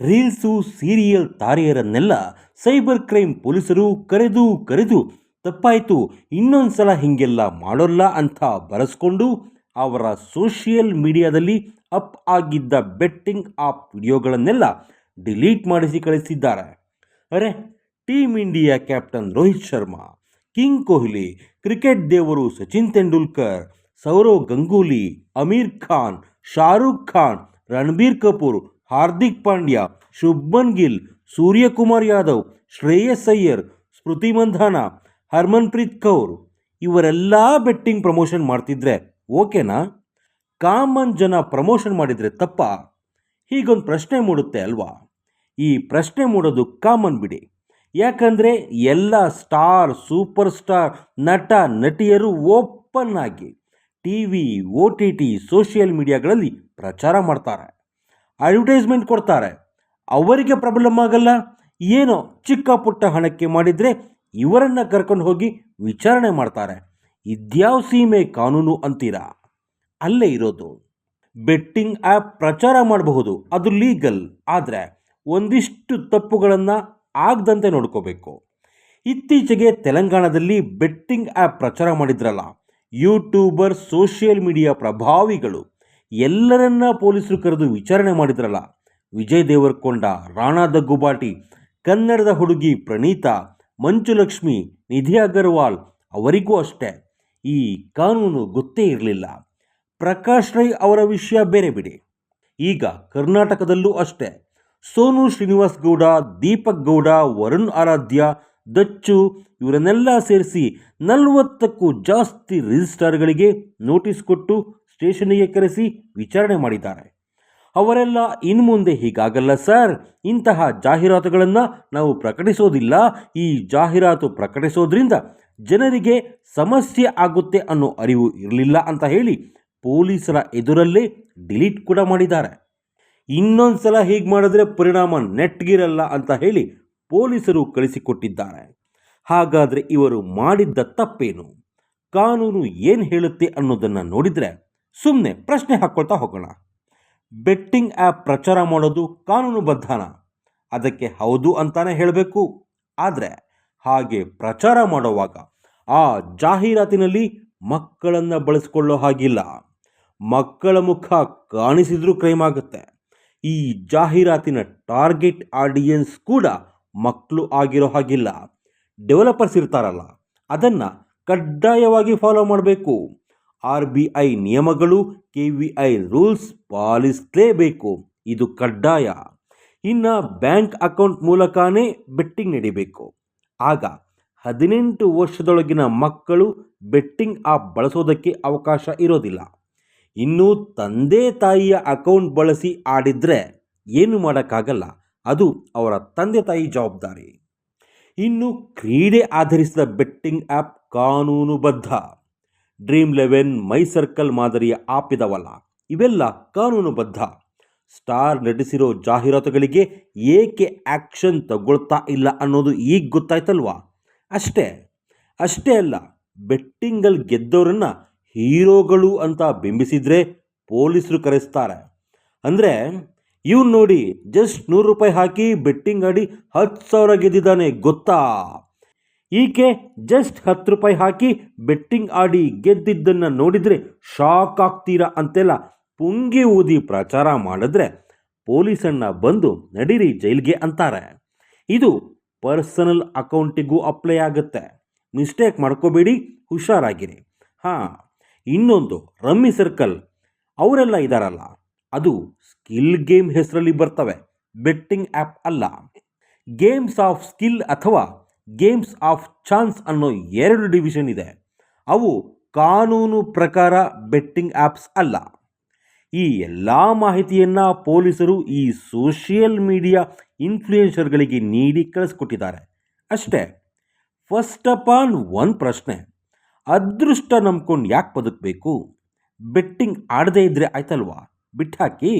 Reels, serial ತಾರೆಯರನ್ನೆಲ್ಲ cyber crime ಪೊಲೀಸರು ಕರೆದು ಕರೆದು ತಪ್ಪಾಯಿತು, ಇನ್ನೊಂದ್ಸಲ ಹೀಗೆಲ್ಲ ಮಾಡೋಲ್ಲ ಅಂತ ಬರೆಸ್ಕೊಂಡು ಅವರ ಸೋಷಿಯಲ್ ಮೀಡಿಯಾದಲ್ಲಿ ಅಪ್ ಆಗಿದ್ದ ಬೆಟ್ಟಿಂಗ್ ಆಪ್ ವಿಡಿಯೋಗಳನ್ನೆಲ್ಲ ಡಿಲೀಟ್ ಮಾಡಿಸಿ ಕಳಿಸಿದ್ದಾರೆ. ಅರೆ, team India captain Rohit Sharma, king Kohli, cricket ದೇವರು ಸಚಿನ್ ತೆಂಡೂಲ್ಕರ್, ಸೌರವ್ ಗಂಗೂಲಿ, ಅಮೀರ್ ಖಾನ್, ಶಾರುಖ್ ಖಾನ್, ರಣಬೀರ್ ಕಪೂರ್ ಹಾರ್ದಿಕ್ ಪಾಂಡ್ಯ, ಶುಭ್ಮನ್ ಗಿಲ್, ಸೂರ್ಯಕುಮಾರ್ ಯಾದವ್, ಶ್ರೇಯಸ್ ಅಯ್ಯರ್, ಸ್ಮೃತಿ ಮಂಧಾನ, ಹರ್ಮನ್ಪ್ರೀತ್ ಕೌರ್ ಇವರೆಲ್ಲ ಬೆಟ್ಟಿಂಗ್ ಪ್ರಮೋಷನ್ ಮಾಡ್ತಿದ್ರೆ ಓಕೆನಾ? ಕಾಮನ್ ಜನ ಪ್ರಮೋಷನ್ ಮಾಡಿದರೆ ತಪ್ಪ? ಹೀಗೊಂದು ಪ್ರಶ್ನೆ ಮೂಡುತ್ತೆ ಅಲ್ವಾ? ಈ ಪ್ರಶ್ನೆ ಮೂಡೋದು ಕಾಮನ್ ಬಿಡಿ. ಯಾಕಂದರೆ ಎಲ್ಲ ಸ್ಟಾರ್, ಸೂಪರ್ ಸ್ಟಾರ್, ನಟ, ನಟಿಯರು ಓಪನ್ ಆಗಿ T V, O T T, social ಮೀಡಿಯಾಗಳಲ್ಲಿ ಪ್ರಚಾರ ಮಾಡ್ತಾರೆ. ಅಡ್ವರ್ಟೈಸ್ಮೆಂಟ್ ಕೊಡ್ತಾರೆ. ಅವರಿಗೆ ಪ್ರಾಬ್ಲಮ್ ಆಗಲ್ಲ. ಏನೋ ಚಿಕ್ಕ ಪುಟ್ಟ ಹಣಕ್ಕೆ ಮಾಡಿದರೆ ಇವರನ್ನು ಕರ್ಕೊಂಡು ಹೋಗಿ ವಿಚಾರಣೆ ಮಾಡ್ತಾರೆ. ಇದ್ಯಾವ ಸೀಮೆ ಕಾನೂನು ಅಂತೀರಾ? ಅಲ್ಲೇ ಇರೋದು. ಬೆಟ್ಟಿಂಗ್ ಆ್ಯಪ್ ಪ್ರಚಾರ ಮಾಡಬಹುದು. ಅದು ಲೀಗಲ್. ಆದರೆ ಒಂದಿಷ್ಟು ತಪ್ಪುಗಳನ್ನು ಆಗದಂತೆ ನೋಡ್ಕೋಬೇಕು. ಇತ್ತೀಚೆಗೆ ತೆಲಂಗಾಣದಲ್ಲಿ ಬೆಟ್ಟಿಂಗ್ ಆ್ಯಪ್ ಪ್ರಚಾರ ಮಾಡಿದ್ರಲ್ಲ. ಯೂಟ್ಯೂಬರ್, ಸೋಷಿಯಲ್ ಮೀಡಿಯಾ ಪ್ರಭಾವಿಗಳು. ಎಲ್ಲರನ್ನ ಪೊಲೀಸರು ಕರೆದು ವಿಚಾರಣೆ ಮಾಡಿದ್ರಲ್ಲ. ವಿಜಯ್ ದೇವರಕೊಂಡ, ರಾಣಾ ದಗ್ಗುಬಾಟಿ, ಕನ್ನಡದ ಹುಡುಗಿ ಪ್ರಣೀತಾ ಮಂಜುಲಕ್ಷ್ಮಿ ನಿಧಿ ಅಗರ್ವಾಲ್ ಅವರಿಗೂ ಅಷ್ಟೇ. ಈ ಕಾನೂನು ಗೊತ್ತೇ ಇರಲಿಲ್ಲ. ಪ್ರಕಾಶ್ ರೈ ಅವರ ವಿಷಯ ಬೇರೆ ಬಿಡಿ. ಈಗ ಕರ್ನಾಟಕದಲ್ಲೂ ಅಷ್ಟೇ. ಸೋನು ಶ್ರೀನಿವಾಸ್ ಗೌಡ ದೀಪಕ್ ಗೌಡ, ವರುಣ್ ಆರಾಧ್ಯ, ದಚ್ಚು ಇವರನ್ನೆಲ್ಲ ಸೇರಿಸಿ ನಲವತ್ತಕ್ಕೂ ಜಾಸ್ತಿ ರಿಜಿಸ್ಟ್ರಾರ್ಗಳಿಗೆ ನೋಟಿಸ್ ಕೊಟ್ಟು ಸ್ಟೇಷನ್ಗೆ ಕರೆಸಿ ವಿಚಾರಣೆ ಮಾಡಿದ್ದಾರೆ. ಅವರೆಲ್ಲ ಇನ್ನು ಮುಂದೆ ಹೀಗಾಗಲ್ಲ ಸರ್. ಇಂತಹ ಜಾಹೀರಾತುಗಳನ್ನು ನಾವು ಪ್ರಕಟಿಸೋದಿಲ್ಲ. ಈ ಜಾಹೀರಾತು ಪ್ರಕಟಿಸೋದ್ರಿಂದ ಜನರಿಗೆ ಸಮಸ್ಯೆ ಆಗುತ್ತೆ ಅನ್ನೋ ಅರಿವು ಇರಲಿಲ್ಲ ಅಂತ ಹೇಳಿ ಪೊಲೀಸರ ಎದುರಲ್ಲೇ ಡಿಲೀಟ್ ಕೂಡ ಮಾಡಿದ್ದಾರೆ. ಇನ್ನೊಂದು ಸಲ ಹೀಗೆ ಮಾಡಿದ್ರೆ ಪರಿಣಾಮ ನೆಟ್ಗಿರಲ್ಲ ಅಂತ ಹೇಳಿ ಪೊಲೀಸರು ಕಳಿಸಿಕೊಟ್ಟಿದ್ದಾರೆ. ಹಾಗಾದರೆ ಇವರು ಮಾಡಿದ್ದ ತಪ್ಪೇನು? ಕಾನೂನು ಏನು ಹೇಳುತ್ತೆ ಅನ್ನೋದನ್ನು ನೋಡಿದರೆ ಸುಮ್ಮನೆ ಪ್ರಶ್ನೆ ಹಾಕ್ಕೊಳ್ತಾ ಹೋಗೋಣ. ಬೆಟ್ಟಿಂಗ್ ಆ್ಯಪ್ ಪ್ರಚಾರ ಮಾಡೋದು ಕಾನೂನುಬದ್ಧನ? ಅದಕ್ಕೆ ಹೌದು ಅಂತಾನೆ ಹೇಳಬೇಕು. ಆದರೆ ಹಾಗೆ ಪ್ರಚಾರ ಮಾಡುವಾಗ ಆ ಜಾಹೀರಾತಿನಲ್ಲಿ ಮಕ್ಕಳನ್ನು ಬಳಸಿಕೊಳ್ಳೋ ಹಾಗಿಲ್ಲ. ಮಕ್ಕಳ ಮುಖ ಕಾಣಿಸಿದ್ರೂ ಕ್ರೈಮ್ ಆಗುತ್ತೆ. ಈ ಜಾಹೀರಾತಿನ ಟಾರ್ಗೆಟ್ ಆಡಿಯನ್ಸ್ ಕೂಡ ಮಕ್ಕಳು ಆಗಿರೋ ಹಾಗಿಲ್ಲ. ಡೆವಲಪರ್ಸ್ ಇರ್ತಾರಲ್ಲ, ಅದನ್ನು ಕಡ್ಡಾಯವಾಗಿ ಫಾಲೋ ಮಾಡಬೇಕು. ಆರ್ ಬಿ ಐ ನಿಯಮಗಳು ಕೆ ವಿ ಐ ರೂಲ್ಸ್ ಪಾಲಿಸಲೇಬೇಕು. ಇದು ಕಡ್ಡಾಯ. ಇನ್ನು ಬ್ಯಾಂಕ್ ಅಕೌಂಟ್ ಮೂಲಕನೇ ಬೆಟ್ಟಿಂಗ್ ನಡಿಬೇಕು. ಆಗ ಹದಿನೆಂಟು ವರ್ಷದೊಳಗಿನ ಮಕ್ಕಳು ಬೆಟ್ಟಿಂಗ್ ಆಪ್ ಬಳಸೋದಕ್ಕೆ ಅವಕಾಶ ಇರೋದಿಲ್ಲ. ಇನ್ನು ತಂದೆ ತಾಯಿಯ ಅಕೌಂಟ್ ಬಳಸಿ ಆಡಿದರೆ ಏನು ಮಾಡೋಕ್ಕಾಗಲ್ಲ. ಅದು ಅವರ ತಂದೆ ತಾಯಿ ಜವಾಬ್ದಾರಿ. ಇನ್ನು ಕ್ರೀಡೆ ಆಧರಿಸಿದ ಬೆಟ್ಟಿಂಗ್ ಆ್ಯಪ್ ಕಾನೂನುಬದ್ಧ. ಡ್ರೀಮ್ ಲೆವೆನ್ ಮೈ ಸರ್ಕಲ್ ಮಾದರಿಯ ಆಪ್ ಇದಾವಲ್ಲ ಇವೆಲ್ಲ ಕಾನೂನುಬದ್ಧ. ಸ್ಟಾರ್ ನಟಿಸಿರೋ ಜಾಹೀರಾತುಗಳಿಗೆ ಏಕೆ ಆ್ಯಕ್ಷನ್ ತಗೊಳ್ತಾ ಇಲ್ಲ ಅನ್ನೋದು ಈಗ ಗೊತ್ತಾಯ್ತಲ್ವಾ? ಅಷ್ಟೇ ಅಷ್ಟೇ ಅಲ್ಲ ಬೆಟ್ಟಿಂಗಲ್ಲಿ ಗೆದ್ದವರನ್ನು ಹೀರೋಗಳು ಅಂತ ಬಿಂಬಿಸಿದ್ರೆ ಪೊಲೀಸರು ಕರೆಸ್ತಾರೆ. ಅಂದರೆ, ಇವ್ನು ನೋಡಿ ಜಸ್ಟ್ ನೂರು ರೂಪಾಯಿ ಹಾಕಿ ಬೆಟ್ಟಿಂಗ್ ಆಡಿ ಹತ್ತು ಸಾವಿರ ಗೆದ್ದಿದ್ದಾನೆ, ಗೊತ್ತಾ? ಈಕೆ ಜಸ್ಟ್ ಹತ್ತು ರೂಪಾಯಿ ಹಾಕಿ ಬೆಟ್ಟಿಂಗ್ ಆಡಿ ಗೆದ್ದಿದ್ದನ್ನು ನೋಡಿದರೆ ಶಾಕ್ ಆಗ್ತೀರಾ ಅಂತೆಲ್ಲ ಪುಂಗಿ ಊದಿ ಪ್ರಚಾರ ಮಾಡಿದ್ರೆ ಪೊಲೀಸಣ್ಣ ಬಂದು ನಡೀರಿ ಜೈಲ್ಗೆ ಅಂತಾರೆ. ಇದು ಪರ್ಸನಲ್ ಅಕೌಂಟಿಗೂ ಅಪ್ಲೈ ಆಗುತ್ತೆ. ಮಿಸ್ಟೇಕ್ ಮಾಡ್ಕೋಬೇಡಿ, ಹುಷಾರಾಗಿರಿ. ಹಾಂ, ಇನ್ನೊಂದು ರಮ್ಮಿ ಸರ್ಕಲ್ ಅವರೆಲ್ಲ ಇದ್ದಾರಲ್ಲ ಅದು ಸ್ಕಿಲ್ ಗೇಮ್ ಹೆಸರಲ್ಲಿ ಬರ್ತವೆ. ಬೆಟ್ಟಿಂಗ್ ಆ್ಯಪ್ ಅಲ್ಲ. ಗೇಮ್ಸ್ ಆಫ್ ಸ್ಕಿಲ್ ಅಥವಾ ಗೇಮ್ಸ್ ಆಫ್ ಚಾನ್ಸ್ ಅನ್ನೋ ಎರಡು ಡಿವಿಷನ್ ಇದೆ. ಅವು ಕಾನೂನು ಪ್ರಕಾರ ಬೆಟ್ಟಿಂಗ್ ಆ್ಯಪ್ಸ್ ಅಲ್ಲ. ಈ ಎಲ್ಲ ಮಾಹಿತಿಯನ್ನು ಪೊಲೀಸರು ಈ ಸೋಷಿಯಲ್ ಮೀಡಿಯಾ ಇನ್ಫ್ಲೂಯೆನ್ಸರ್ಗಳಿಗೆ ನೀಡಿ ಕಳಿಸ್ಕೊಟ್ಟಿದ್ದಾರೆ. ಅಷ್ಟೇ ಫಸ್ಟ್ ಆಫ್ ಆಲ್ ಒಂದು ಪ್ರಶ್ನೆ, ಅದೃಷ್ಟ ನಂಬ್ಕೊಂಡು ಯಾಕೆ ಬದುಕಬೇಕು? ಬೆಟ್ಟಿಂಗ್ ಆಡದೇ ಇದ್ದರೆ ಆಯ್ತಲ್ವಾ? ಬಿಟ್ಟಾಕಿ